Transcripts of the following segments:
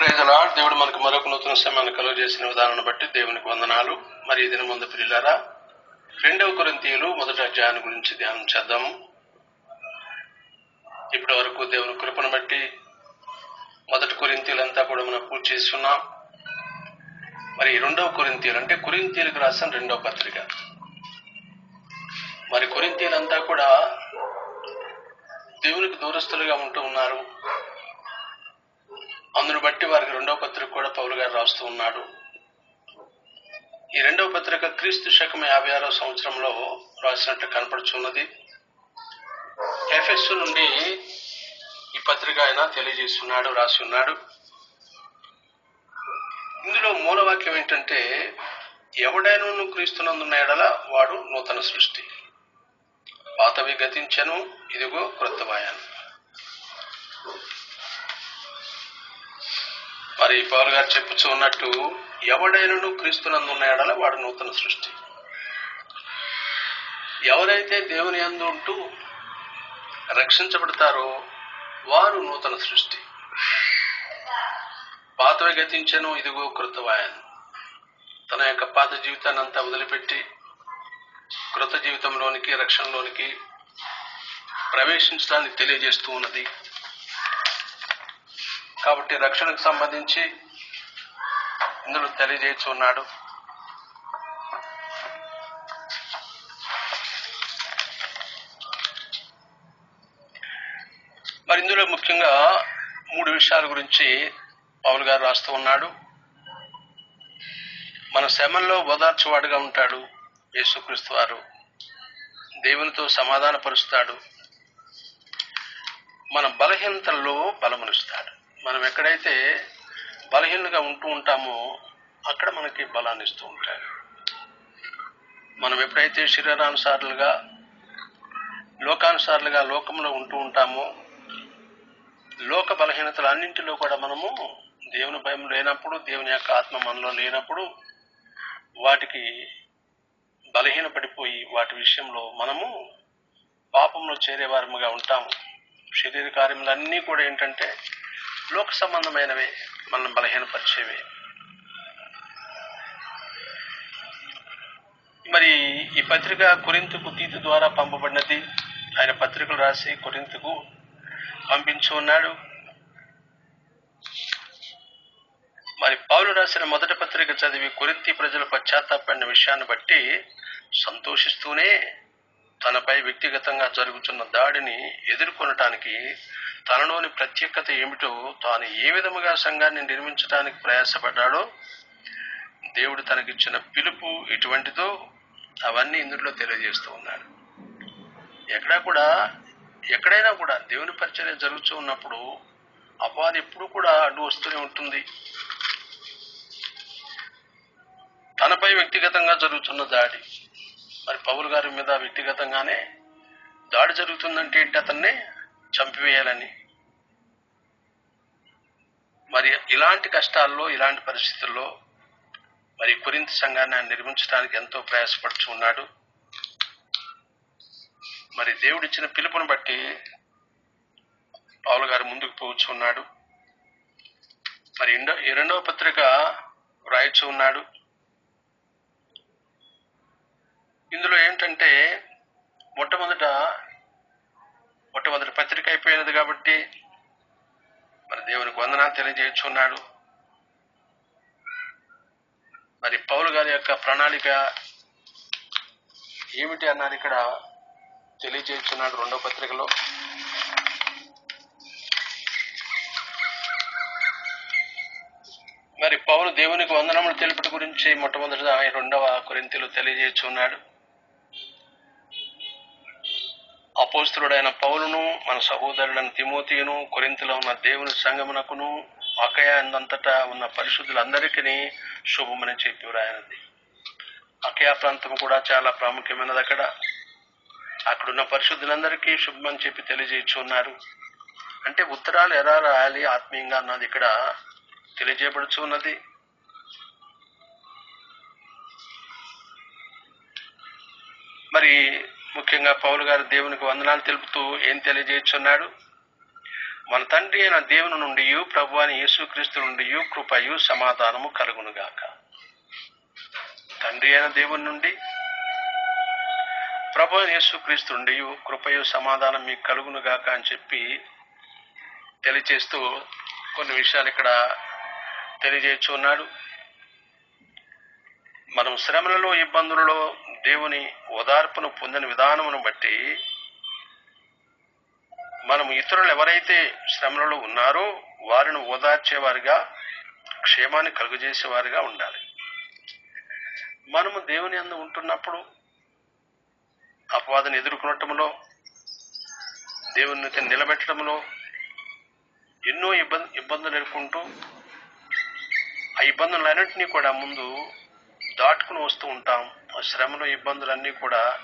Praise the Lord దేవుడు మనకు మరొక నూతన సమయాన్ని కలుగు చేసిన విధానాన్ని బట్టి దేవునికి వందనాలు. మరి దిన ముందు పిల్లరా రెండవ కొరింతీయులు మొదటి అధ్యాయాన్ని గురించి ధ్యానం చేద్దాము ఇప్పటి వరకు దేవుని కృపను బట్టి మొదటి కొరింతీయులంతా కూడా మనం పూర్తి చేస్తున్నాం. మరి రెండవ కొరింతీయులు అంటే కొరింతీయులకు రాసిన రెండవ పత్రిక. మరి కొరింతీయులంతా కూడా దేవునికి దూరస్తులుగా ఉంటూ ఉన్నారు. అందును బట్టి వారికి రెండవ పత్రిక కూడా పౌలు గారు రాస్తూ ఉన్నాడు. ఈ రెండవ పత్రిక క్రీస్తు శకం యాభై ఆరో సంవత్సరంలో రాసినట్టు కనపడుచున్నది. ఎఫ్ఎస్ నుండి ఈ పత్రిక ఆయన తెలియజేస్తున్నాడు రాసి ఉన్నాడు ఇందులో మూలవాక్యం ఏంటంటే ఎవడైనా క్రీస్తునందున్న ఎడల వాడు నూతన సృష్టి. పాతవి గతించను ఇదిగో క్రొత్తవాయాను. మరి పౌల్ గారు చెప్పుచూ ఉన్నట్టు ఎవడైనను క్రీస్తునందున్న ఎడల వాడు నూతన సృష్టి. ఎవరైతే దేవుని అందు ఉంటూ రక్షించబడతారో వారు నూతన సృష్టి. పాతవి గతించను ఇదిగో కృతవాయను. తన యొక్క పాత జీవితాన్ని అంతా వదిలిపెట్టి కృత జీవితంలోనికి రక్షణలోనికి ప్రవేశించడానికి తెలియజేస్తూ ఉన్నది. కాబట్టి రక్షణకు సంబంధించి ఇందులో తెలియజేస్తున్నాడు. మరి ఇందులో ముఖ్యంగా మూడు విషయాల గురించి పౌల్ గారు రాస్తూ ఉన్నాడు. మన శ్రమంలో ఓదార్చువాడుగా ఉంటాడు యేసుక్రీస్తు వారు. దేవునితో సమాధానపరుస్తాడు. మన బలహీనతల్లో బలమనిస్తాడు. మనం ఎక్కడైతే బలహీనంగా ఉంటూ ఉంటామో అక్కడ మనకి బలాన్ని ఇస్తూ ఉంటాయి మనం ఎప్పుడైతే శరీరానుసారులుగా లోకానుసారులుగా లోకంలో ఉంటూ ఉంటామో లోక బలహీనతలు అన్నింటిలో కూడా మనము దేవుని భయం లేనప్పుడు దేవుని యొక్క ఆత్మ మనలో లేనప్పుడు వాటికి బలహీన పడిపోయి వాటి విషయంలో మనము పాపంలో చేరేవారముగా ఉంటాము. శరీర కార్యములన్నీ కూడా ఏంటంటే లోక సంబంధమైనవి మనం బలహీనపరిచేవి. మరి ఈ పత్రిక కొరింతకు తీతు ద్వారా పంపబడినది. ఆయన పత్రికలు రాసి కొరింతకు పంపించు ఉన్నాడు. మరి పౌలు రాసిన మొదటి పత్రిక చదివి కొరింతి ప్రజల పశ్చాత్తాపడిన విషయాన్ని బట్టి సంతోషిస్తూనే తనపై వ్యక్తిగతంగా జరుగుతున్న దాడిని ఎదుర్కొనటానికి తనలోని ప్రత్యేకత ఏమిటో తాను ఏ విధముగా సంఘాన్ని నిర్మించడానికి ప్రయాసపడ్డాడో దేవుడు తనకిచ్చిన పిలుపు ఎటువంటిదో అవన్నీ ఇందులో తెలియజేస్తూ ఉన్నాడు. ఎక్కడా కూడా ఎక్కడైనా కూడా దేవుని పరిచర్య జరుగుతూ ఉన్నప్పుడు అపవాది ఎప్పుడు కూడా అడ్డు వస్తూనే ఉంటుంది. తనపై వ్యక్తిగతంగా జరుగుతున్న దాడి. మరి పౌరు గారి మీద వ్యక్తిగతంగానే దాడి జరుగుతుందంటే ఏంటి అతన్ని? చంపివేయాలని. మరి ఇలాంటి కష్టాల్లో ఇలాంటి పరిస్థితుల్లో మరి కురింత సంఘాన్ని ఆయన నిర్మించడానికి ఎంతో ప్రయాసపడుచు ఉన్నాడు. మరి దేవుడిచ్చిన పిలుపుని బట్టి పావులు గారు ముందుకు పోవచ్చు ఉన్నాడు. మరి రెండో ఈ రెండవ పత్రిక వ్రాయచ్చు ఉన్నాడు. ఇందులో ఏంటంటే మొట్టమొదట మొట్టమొదటి పత్రిక అయిపోయినది కాబట్టి మరి దేవునికి వందనాలు తెలియజేయచ్చున్నాడు మరి పౌలు గారి యొక్క ప్రణాళిక ఏమిటి అన్నారు ఇక్కడ తెలియజేస్తున్నాడు రెండో పత్రికలో. మరి పౌలు దేవునికి వందనములు తెలుపుట గురించి మొట్టమొదటిగా రెండవ కొరింతలు తెలియజేస్తున్నాడు అపోస్తుడైన పౌలును మన సహోదరుడైన తిమోతియును కొరింతలో ఉన్న దేవుని సంగమునకును అకయాందంతటా ఉన్న పరిశుద్ధులందరికీ శుభమని చెప్పి వ్రాయనది అకయా ప్రాంతం కూడా చాలా ప్రాముఖ్యమైనది అక్కడ. అక్కడున్న పరిశుద్ధులందరికీ శుభమని చెప్పి తెలియజేయచ్చున్నారు అంటే ఉత్తరాలు ఎలా రాయాలి ఆత్మీయంగా అన్నది ఇక్కడ తెలియజేయబడుచు ఉన్నది మరి ముఖ్యంగా పౌలు గారు దేవునికి వందనాలు తెలుపుతూ ఏం తెలియజేయచ్చున్నాడు? మన తండ్రి అయిన దేవుని నుండి ప్రభు అని యేసుక్రీస్తు నుండి కృపయు సమాధానము కలుగునుగాక. తండ్రి అయిన దేవుని నుండి ప్రభు అయిన యేసుక్రీస్తు నుండి కృపయు సమాధానం మీకు కలుగునుగాక అని చెప్పి తెలియచేస్తూ కొన్ని విషయాలు ఇక్కడ తెలియజేయచ్చు ఉన్నాడు మనం శ్రమలలో ఇబ్బందులలో దేవుని ఓదార్పును పొందిన విధానమును బట్టి మనం ఇతరులు ఎవరైతే శ్రమలలో ఉన్నారో వారిని ఓదార్చేవారుగా క్షేమాన్ని కలుగజేసేవారుగా ఉండాలి. మనము దేవుని అందు ఉంటున్నప్పుడు అపవాదను ఎదుర్కొనటంలో దేవుని నిలబెట్టడంలో ఎన్నో ఇబ్బంది ఇబ్బందులు ఎదుర్కొంటూ ఆ ఇబ్బందులన్నింటినీ కూడా ముందు దాటుకుని వస్తూ ఉంటాం. శ్రమలు ఇబ్బందులన్నీ కూడా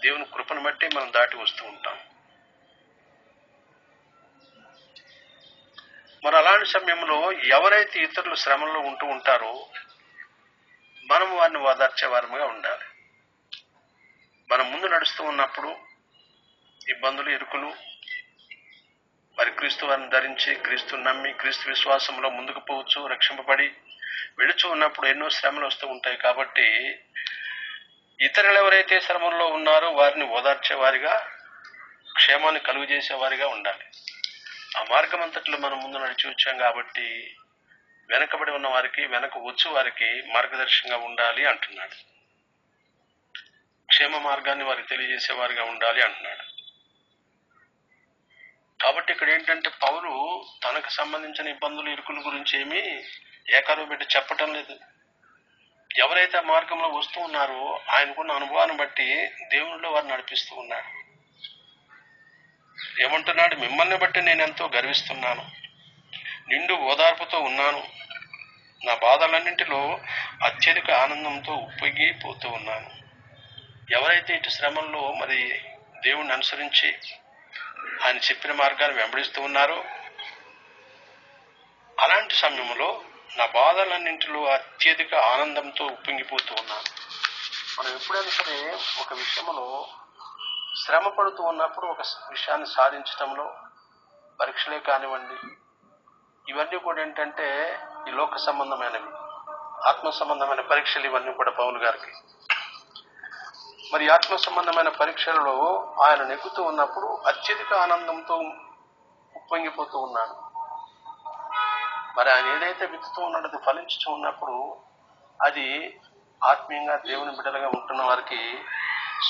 దేవుని కృపను బట్టి మనం దాటి వస్తూ ఉంటాం. మరి అలాంటి సమయంలో ఎవరైతే ఇతరులు శ్రమల్లో ఉంటూ ఉంటారో మనం వారిని ఓదార్చే వారముగా ఉండాలి. మనం ముందు నడుస్తూ ఉన్నప్పుడు ఇబ్బందులు ఇరుకులు మరి క్రీస్తు వారిని ధరించి క్రీస్తు నమ్మి క్రీస్తు విశ్వాసంలో ముందుకు పోవచ్చు రక్షింపబడి వెళుచు ఉన్నప్పుడు ఎన్నో శ్రమలు వస్తూ ఉంటాయి కాబట్టి ఇతరులు ఎవరైతే శ్రమంలో ఉన్నారో వారిని ఓదార్చేవారిగా క్షేమాన్ని కలుగు చేసేవారిగా ఉండాలి. ఆ మార్గం అంతట్లో మనం ముందు నడిచి వచ్చాం కాబట్టి వెనకబడి ఉన్న వారికి వెనక వచ్చు వారికి మార్గదర్శకంగా ఉండాలి అంటున్నాడు. క్షేమ మార్గాన్ని వారికి తెలియజేసేవారిగా ఉండాలి అంటున్నాడు. కాబట్టి ఇక్కడ ఏంటంటే పౌరు తనకు సంబంధించిన ఇబ్బందులు ఇరుకుల గురించి ఏమీ ఏకారు పెట్టి చెప్పటం లేదు. ఎవరైతే మార్గంలో వస్తూ ఉన్నారో ఆయనకున్న అనుభవాన్ని బట్టి దేవునిలో వారు నడిపిస్తూ ఉన్నాడు ఏమంటున్నాడు? మిమ్మల్ని బట్టి నేను ఎంతో గర్విస్తున్నాను. నిండు ఓదార్పుతో ఉన్నాను. నా బాధలన్నింటిలో అత్యధిక ఆనందంతో ఉప్పొంగిపోతూ ఉన్నాను. ఎవరైతే ఇటు శ్రమంలో మరి దేవుణ్ణి అనుసరించి ఆయన చెప్పిన మార్గాన్ని వెంబడిస్తూ ఉన్నారో అలాంటి సమయంలో నా బాధలన్నింటిలో అత్యధిక ఆనందంతో ఉప్పొంగిపోతూ ఉన్నాను. మనం ఎప్పుడైనా సరే ఒక విషయంలో శ్రమ పడుతూ ఉన్నప్పుడు ఒక విషయాన్ని సాధించటంలో పరీక్షలే కానివ్వండి ఇవన్నీ కూడా ఏంటంటే ఈ లోక సంబంధమైనవి ఆత్మ సంబంధమైన పరీక్షలు ఇవన్నీ కూడా పౌలు గారికి. మరి ఆత్మ సంబంధమైన పరీక్షలలో ఆయన నెగ్గుతూ ఉన్నప్పుడు అత్యధిక ఆనందంతో ఉప్పొంగిపోతూ ఉన్నాడు. మరి ఆయన ఏదైతే విత్తుతూ ఉన్నాడో అది ఫలించుతూ ఉన్నప్పుడు అది ఆత్మీయంగా దేవుని బిడ్డలుగా ఉంటున్న వారికి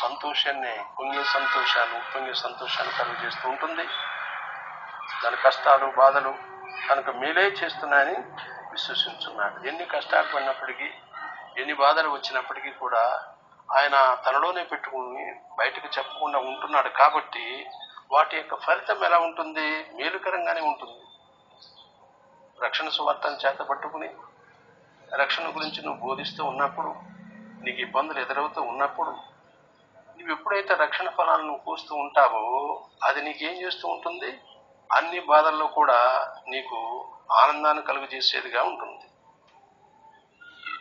సంతోషాన్ని పొంగే సంతోషాన్ని ఉప్పొంగే సంతోషాన్ని కలుగు చేస్తూ ఉంటుంది. దాని కష్టాలు బాధలు తనకు మేలే చేస్తున్నాయని విశ్వసించున్నాడు ఎన్ని కష్టాలు పడినప్పటికీ ఎన్ని బాధలు వచ్చినప్పటికీ కూడా ఆయన తనలోనే పెట్టుకుని బయటకు చెప్పకుండా ఉంటున్నాడు కాబట్టి వాటి యొక్క ఫలితం ఎలా ఉంటుంది? మేలుకరంగానే ఉంటుంది. రక్షణ సువార్తను చేత పట్టుకుని రక్షణ గురించి నువ్వు బోధిస్తూ ఉన్నప్పుడు నీకు ఇబ్బందులు ఎదురవుతూ ఉన్నప్పుడు నువ్వు ఎప్పుడైతే రక్షణ ఫలాలను నువ్వు కూస్తూ ఉంటావో అది నీకేం చేస్తూ ఉంటుంది? అన్ని బాధల్లో కూడా నీకు ఆనందాన్ని కలుగజేసేదిగా ఉంటుంది.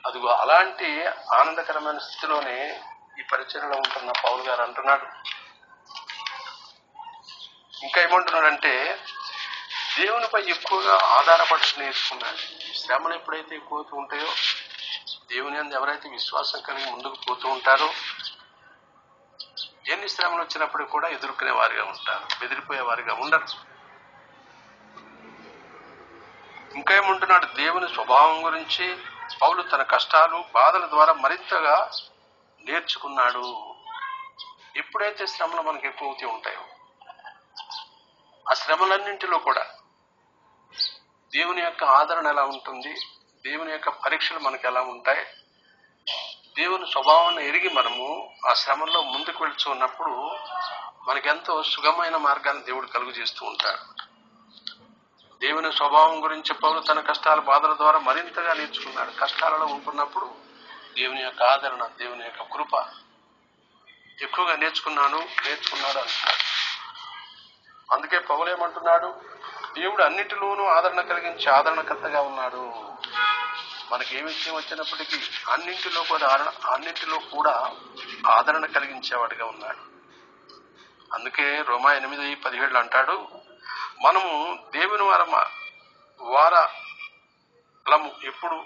అదిగో అలాంటి ఆనందకరమైన స్థితిలోనే ఈ పరిచయలో ఉంటున్న పౌరు గారు అంటున్నాడు. ఇంకా ఏమంటున్నాడంటే దేవునిపై ఎక్కువగా ఆధారపడి నేర్చుకున్నాడు శ్రమలు ఎప్పుడైతే ఎక్కువతూ ఉంటాయో దేవుని అందు ఎవరైతే విశ్వాసం కలిగి ముందుకు పోతూ ఉంటారో ఎన్ని శ్రమలు వచ్చినప్పుడు కూడా ఎదుర్కొనే వారిగా ఉంటారు బెదిరిపోయే వారిగా ఉండరు. ఇంకేముంటున్నాడు దేవుని స్వభావం గురించి పౌలు తన కష్టాలు బాధల ద్వారా మరింతగా నేర్చుకున్నాడు. ఎప్పుడైతే శ్రమలు మనకు ఎక్కువ అవుతూ ఉంటాయో ఆ శ్రమలన్నింటిలో కూడా దేవుని యొక్క ఆదరణ ఎలా ఉంటుంది? దేవుని యొక్క పరీక్షలు మనకు ఎలా ఉంటాయి? దేవుని స్వభావాన్ని ఎరిగి మనము ఆ శ్రమంలో ముందుకు వెళ్తూ ఉన్నప్పుడు మనకెంతో సుగమైన మార్గాన్ని దేవుడు కలుగు చేస్తూ ఉంటాడు. దేవుని స్వభావం గురించి పౌరు తన కష్టాల బాధల ద్వారా మరింతగా నేర్చుకున్నాడు. కష్టాలలో ఉంటున్నప్పుడు దేవుని యొక్క ఆదరణ దేవుని యొక్క కృప ఎక్కువగా నేర్చుకున్నాను నేర్చుకున్నాడు అంటున్నాడు. అందుకే పౌలేమంటున్నాడు దేవుడు అన్నిటిలోనూ ఆదరణ కలిగించి ఆదరణకర్తగా ఉన్నాడు. మనకి ఏ విషయం వచ్చినప్పటికీ అన్నింటిలో కూడా ఆదరణ అన్నింటిలో కూడా ఆదరణ కలిగించేవాడిగా ఉన్నాడు. అందుకే రోమా ఎనిమిది పదిహేడులో అంటాడు మనము దేవుని వారమ వారలము ఎప్పుడు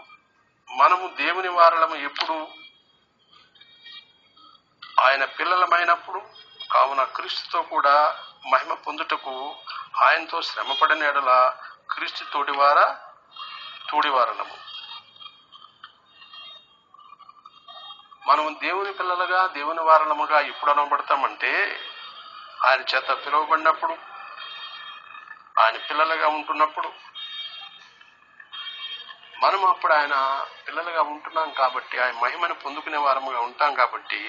మనము దేవుని వారలము ఎప్పుడు ఆయన పిల్లలమైనప్పుడు కావున క్రీస్తుతో కూడా మహిమ పొందుటకు ఆయనతో శ్రమపడిన ఎడల క్రీస్తు తోడివార తోడివారణము మనం దేవుని పిల్లలుగా దేవుని వారణముగా ఎప్పుడు అనబడతామంటే ఆయన చేత పిలువబడినప్పుడు ఆయన పిల్లలుగా ఉంటున్నప్పుడు మనం అప్పుడు ఆయన పిల్లలుగా ఉంటున్నాం కాబట్టి ఆయన మహిమను పొందుకునే వారముగా ఉంటాం కాబట్టి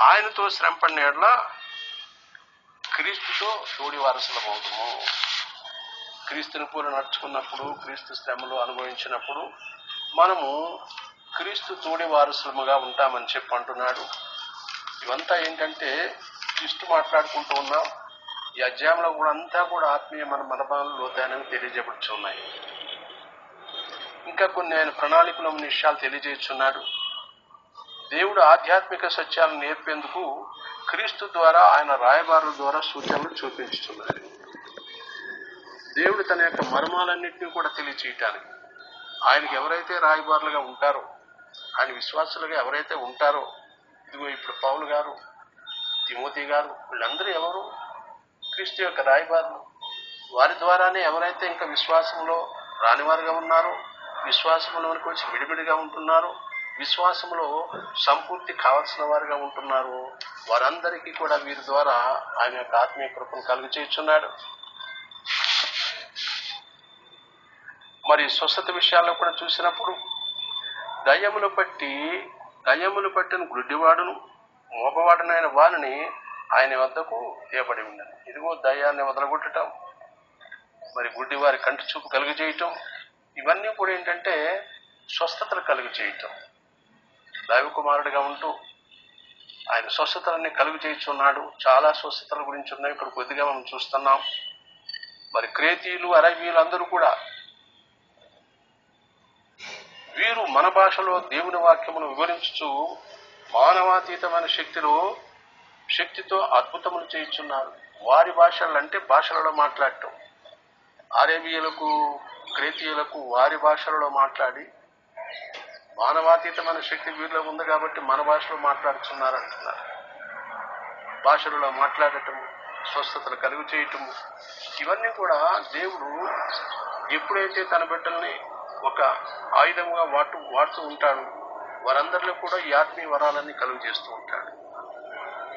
ఆయనతో శ్రమపడిన ఎడల క్రీస్తుతో తోడి వారసులం అవుతాము క్రీస్తుని పూల నడుచుకున్నప్పుడు క్రీస్తు శ్రమలు అనుభవించినప్పుడు మనము క్రీస్తు తోడి వారసులముగా ఉంటామని చెప్పి అంటున్నాడు. ఇవంతా ఏంటంటే క్రీస్తు మాట్లాడుకుంటూ ఉన్నాం. ఈ అధ్యాయంలో కూడా అంతా కూడా ఆత్మీయ మన మనబాలు లోతాయనని తెలియజేపడుచున్నాయి ఇంకా కొన్ని ఆయన ప్రణాళికలో విషయాలు తెలియజేస్తున్నాడు. దేవుడు ఆధ్యాత్మిక సత్యాలను నేర్పేందుకు క్రీస్తు ద్వారా ఆయన రాయబారుల ద్వారా సూచనలు చూపించుతున్నారు. దేవుడు తన యొక్క మర్మాలన్నింటినీ కూడా తెలియచేయటానికి ఆయనకి ఎవరైతే రాయబారులుగా ఉంటారో ఆయన విశ్వాసులుగా ఎవరైతే ఉంటారో ఇదిగో ఇప్పుడు పౌలు గారు తిమోతి గారు వీళ్ళందరూ ఎవరు? క్రీస్తు యొక్క రాయబారులు. వారి ద్వారానే ఎవరైతే ఇంకా విశ్వాసంలో రానివారుగా ఉన్నారో విశ్వాసంలోనికి వచ్చి విడివిడిగా ఉంటున్నారో విశ్వాసంలో సంపూర్తి కావాల్సిన వారుగా ఉంటున్నారు. వారందరికీ కూడా వీరి ద్వారా ఆయన యొక్క ఆత్మీయ కృపను కలుగు చేస్తున్నాడు మరి స్వస్థత విషయాల్లో కూడా చూసినప్పుడు దయ్యములు పట్టి దయ్యములు పట్టిన గుడ్డివాడును మోపవాడునైన వారిని ఆయన వద్దకు ఏపడి ఉండను. ఇదిగో దయ్యాన్ని వదలగొట్టడం మరి గుడ్డివారి కంటి చూపు కలుగు చేయటం ఇవన్నీ కూడా ఏంటంటే స్వస్థతలు కలుగు చేయటం దైవకుమారుడిగా ఉంటూ ఆయన స్వస్థతలన్నీ కలుగు చేయించున్నాడు. చాలా స్వస్థతల గురించి ఉన్నాయి. ఇక్కడ కొద్దిగా మనం చూస్తున్నాం. మరి క్రేతీయులు అరబీయులు అందరూ కూడా వీరు మన భాషలో దేవుని వాక్యమును వివరించుచు మానవాతీతమైన శక్తిలో శక్తితో అద్భుతములు చేయించున్నారు. వారి భాషలు అంటే భాషలలో మాట్లాడటం. అరేబియలకు క్రేతీయులకు వారి భాషలలో మాట్లాడి మానవాతీతమైన శక్తి వీరిలో ఉంది కాబట్టి మన భాషలో మాట్లాడుతున్నారు అంటున్నారు భాషలలో మాట్లాడటం స్వస్థతలు కలుగు చేయటము ఇవన్నీ కూడా దేవుడు ఎప్పుడైతే తన బిడ్డల్ని ఒక ఆయుధంగా వాటు వాడుతూ ఉంటాడు వారందరిలో కూడా ఈ ఆత్మీయ వరాలన్నీ కలుగు చేస్తూ ఉంటాడు.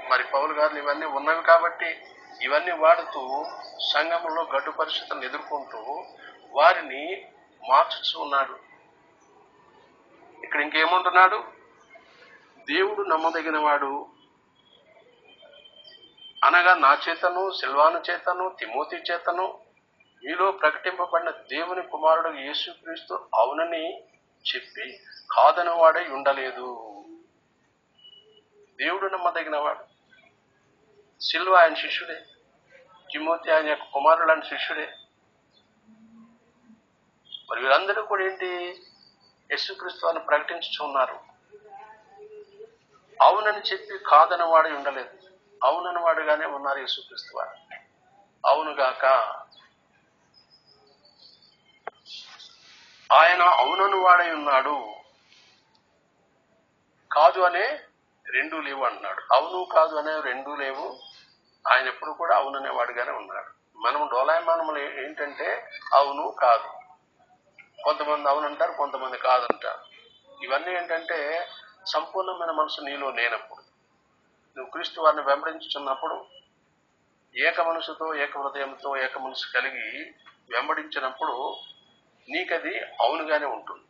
మరి పౌలు గారు ఇవన్నీ ఉన్నవి కాబట్టి ఇవన్నీ వాడుతూ సంఘంలో గడ్డు పరిస్థితులను ఎదుర్కొంటూ వారిని మార్చుతూ ఉన్నాడు. ఇక్కడ ఇంకేముంటున్నాడు? దేవుడు నమ్మదగినవాడు. అనగా నా చేతను సిల్వాను చేతను తిమోతి చేతను మీలో ప్రకటింపబడిన దేవుని కుమారుడు యేసుక్రీస్తు అవునని చెప్పి కాదనవాడై ఉండలేదు. దేవుడు నమ్మదగినవాడు. సిల్వ ఆయన శిష్యుడే. తిమోతి ఆయన యొక్క కుమారుడు ఆయన శిష్యుడే. మరి వీరందరూ కూడా ఏంటి? యేసుక్రీస్తు అని ప్రకటించుచున్నారు అవునని చెప్పి కాదని వాడి ఉండలేదు. అవునని వాడుగానే ఉన్నారు యేసుక్రీస్తు వారు. అవునుగాక ఆయన అవునను వాడై ఉన్నాడు. కాదు అనే రెండు లేవు అంటున్నాడు అవును కాదు అనే రెండు లేవు. ఆయన ఎప్పుడు కూడా అవుననే వాడుగానే ఉన్నాడు. మనం డోలాయమానములు ఏంటంటే అవును కాదు. కొంతమంది అవునంటారు కొంతమంది కాదంటారు. ఇవన్నీ ఏంటంటే సంపూర్ణమైన మనసు నీలో లేనప్పుడు. నువ్వు క్రీస్తు వారిని వెంబడించుతున్నప్పుడు ఏక మనసుతో ఏక హృదయంతో ఏక మనసు కలిగి వెంబడించినప్పుడు నీకది అవునుగానే ఉంటుంది.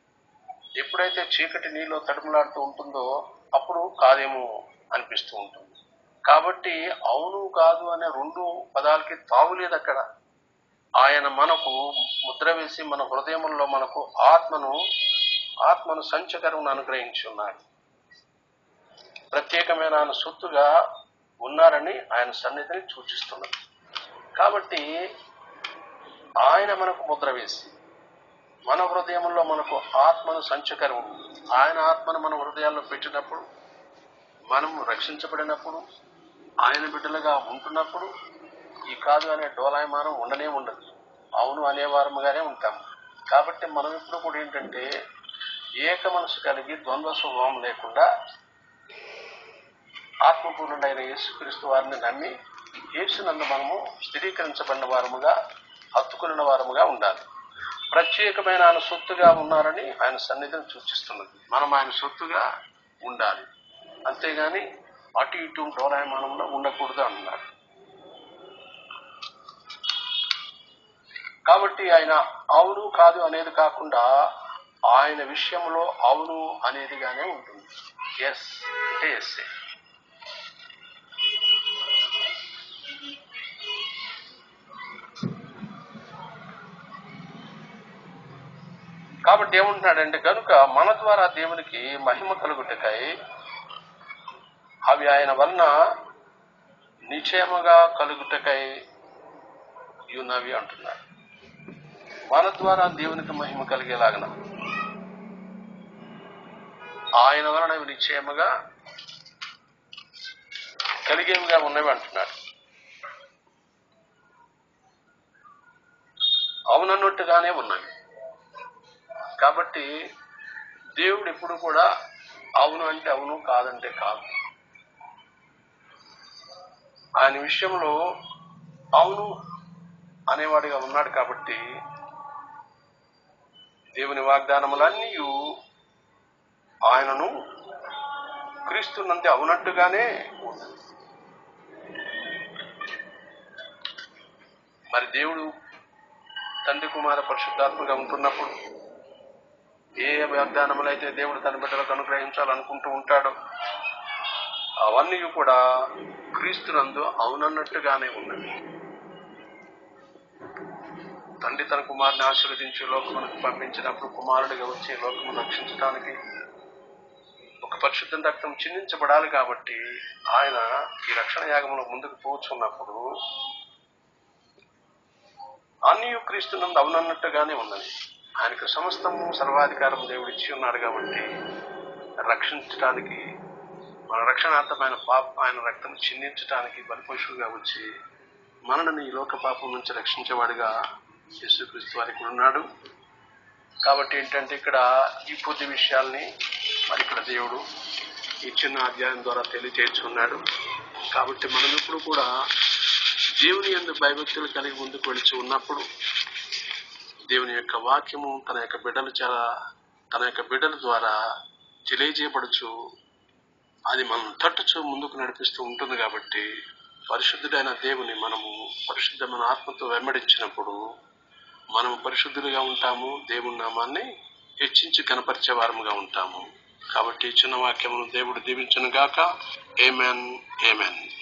ఎప్పుడైతే చీకటి నీలో తడుములాడుతూ ఉంటుందో అప్పుడు కాదేమో అనిపిస్తూ ఉంటుంది. కాబట్టి అవును కాదు అనే రెండు పదాలకి తావులేదు అక్కడ. ఆయన మనకు ముద్ర వేసి మన హృదయంలో మనకు ఆత్మను ఆత్మను సంచకరమును అనుగ్రహించి ఉన్నాడు ప్రత్యేకమైన ఆయన సొత్తుగా ఉన్నారని ఆయన సన్నిధిని సూచిస్తున్నారు కాబట్టి ఆయన మనకు ముద్ర వేసి మన హృదయంలో మనకు ఆత్మను సంచకరం ఆయన ఆత్మను మన హృదయాల్లో పెట్టినప్పుడు మనము రక్షించబడినప్పుడు ఆయన బిడ్డలుగా ఉంటున్నప్పుడు ఈ కాదు అనే డోలాయమానం ఉండనే ఉండదు. అవును అనేవారముగానే ఉంటాము కాబట్టి మనం ఇప్పుడు కూడా ఏంటంటే ఏక మనసు కలిగి ద్వంద్వ స్వభావం లేకుండా ఆత్మపూర్ణుడైన యేసుక్రీస్తు వారిని నమ్మి యేసునందు మనము స్థిరీకరించబడిన వారముగా హత్తుకున్న వారముగా ఉండాలి. ప్రత్యేకమైన ఆయన సొత్తుగా ఉన్నారని ఆయన సన్నిధిని సూచిస్తున్నది. మనం ఆయన సొత్తుగా ఉండాలి. అంతేగాని అటు ఇటు డోలాయమానంలో ఉండకూడదు అన్నారు. కాబట్టి ఆయన అవును కాదు అనేది కాకుండా ఆయన విషయంలో అవును అనేదిగానే ఉంటుంది. ఎస్ అంటే ఎస్ కాబట్టి ఏమంటున్నాడంటే కనుక మన ద్వారా దేవునికి మహిమ కలుగుటకై అవి ఆయన వలన నిశ్చయముగా కలుగుటకై ఉన్నవి అంటున్నాడు మన ద్వారా దేవునికి మహిమ కలిగేలాగన. ఆయన వలన నిశ్చయముగా కలిగేవిగా ఉన్నవి అంటున్నాడు అవునన్నట్టుగానే ఉన్నవి. కాబట్టి దేవుడు ఎప్పుడు కూడా అవును అంటే అవును కాదంటే కాదు. ఆయన విషయంలో అవును అనేవాడిగా ఉన్నాడు కాబట్టి దేవుని వాగ్దానములన్నీ ఆయనను క్రీస్తున్నంతే అవునట్టుగానే మరి దేవుడు తండ్రి కుమార పరిశుద్ధాత్మగా ఉంటున్నప్పుడు ఏ వాగ్దానములైతే దేవుడు తన బిడ్డలకు అనుగ్రహించాలనుకుంటూ ఉంటాడో అవన్నీ కూడా క్రీస్తునందు అవునన్నట్టుగానే ఉన్నవి తండ్రి తన కుమారుని ఆశీర్వదించి లోకమునకు పంపించినప్పుడు కుమారుడిగా వచ్చి లోకము రక్షించడానికి ఒక పరిశుద్ధ రక్తం చిందించబడాలి కాబట్టి ఆయన ఈ రక్షణ యాగంలో ముందుకు పోచున్నప్పుడు అన్యు క్రీస్తునందు అవునన్నట్టుగానే ఉన్నది. ఆయనకు సమస్తము సర్వాధికారం దేవుడు ఇచ్చి ఉన్నాడు కాబట్టి రక్షించడానికి మన రక్షణార్థమైన పాప ఆయన రక్తం చిందించడానికి బలిపశువుగా వచ్చి మనల్ని ఈ లోక పాపం నుంచి రక్షించేవాడిగా యేసుక్రీస్తు వారికి ఉన్నాడు. కాబట్టి ఏంటంటే ఇక్కడ ఈ పూర్తి విషయాల్ని మరి ఇక్కడ దేవుడు ఈ చిన్న అధ్యాయం ద్వారా తెలియజేస్తున్నాడు. కాబట్టి మనం ఇప్పుడు కూడా దేవుని ఎందు భయభక్తులు కలిగి ముందుకు వెళుచు ఉన్నప్పుడు దేవుని యొక్క వాక్యము తన యొక్క బిడ్డలు చాలా తన యొక్క బిడ్డల ద్వారా తెలియజేయబడుచు అది మనం తట్టుచు ముందుకు నడిపిస్తూ ఉంటుంది కాబట్టి పరిశుద్ధుడైన దేవుని మనము పరిశుద్ధమైన ఆత్మతో వెంబడించినప్పుడు మనము పరిశుద్ధులుగా ఉంటాము దేవుని నామాన్ని హెచ్చించి కనపరిచే వారముగా ఉంటాము. కాబట్టి చిన్న వాక్యమును దేవుడు దీవించను గాక ఏమెన్ ఏమెన్